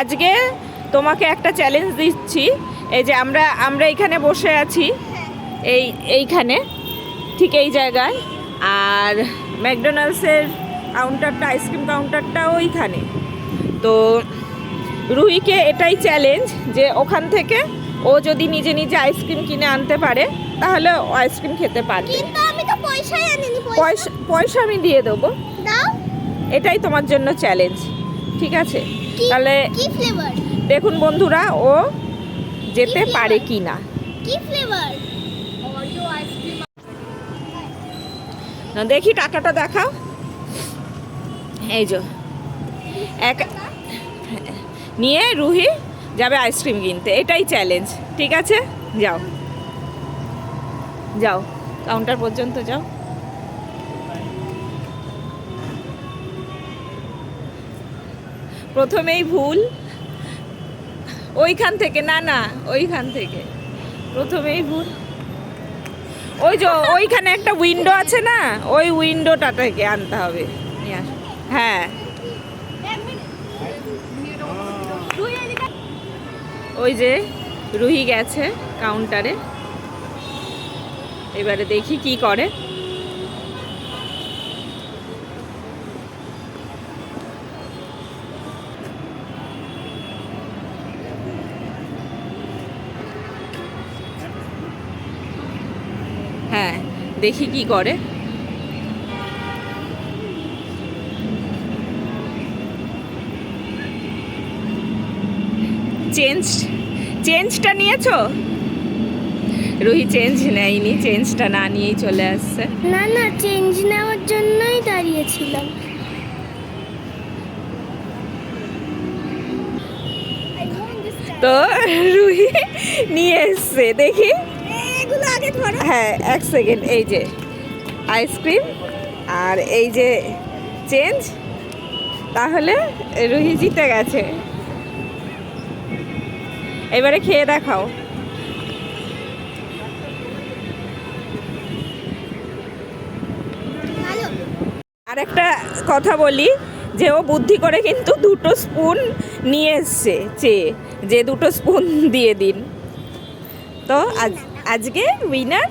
আজকে তোমাকে একটা চ্যালেঞ্জ দিচ্ছি। এই যে আমরা আমরা এখানে বসে আছি। এই এইখানে ঠিক এই জায়গায়। আর ম্যাকডোনাল্ডসের কাউন্টারটা আইসক্রিম কাউন্টারটা ওইখানে তো রুহিকে এটাই চ্যালেঞ্জ যে ওখান থেকে ও যদি নিজে নিজে আইসক্রিম কিনে আনতে পারে তাহলে ও আইসক্রিম খেতে পারবে। পয়সা পয়সা আমি দিয়ে দেবো। এটাই তোমার জন্য চ্যালেঞ্জ ঠিক আছে? তাহলে দেখুন বন্ধুরা ও যেতে পারে কি না দেখি টাকাটা দেখাও। এই যে এক নিয়ে রুহি যাবে আইসক্রিম কিনতে। এটাই চ্যালেঞ্জ ঠিক আছে? যাও। যাও কাউন্টার পর্যন্ত যাও। প্রথমেই ভুল। ওইখান থেকে, না না, ওইখান থেকে। প্রথমেই ভুল। ওই যে, ওইখানে একটা উইন্ডো আছে না, ওই উইন্ডোটা থেকে আনতে হবে। হ্যাঁ। ওই যে, রুহি গেছে কাউন্টারে এবারে দেখি কি করে। হ্যাঁ দেখি কি করে। চেঞ্জ চেঞ্জটা নিয়েছো? রুহি চেঞ্জ নেয়নি চেঞ্জটা না নিয়েই চলে আসছে। না না চেঞ্জ নেওয়ার জন্যই দাঁড়িয়েছিলাম। তো রুহি নিয়ে এসছে দেখি। আগে ধরো। হ্যাঁ এক সেকেন্ড এই যে আইসক্রিম আর এই যে চেঞ্জ তাহলে রুহি জিতে গেছে। এবারে খেয়ে দেখাও। আর একটা কথা বলি যে ও বুদ্ধি করে কিন্তু দুটো স্পুন নিয়ে এসছে চেয়ে যে দুটো স্পুন দিয়ে দিন। তো আজ আজকে উইনার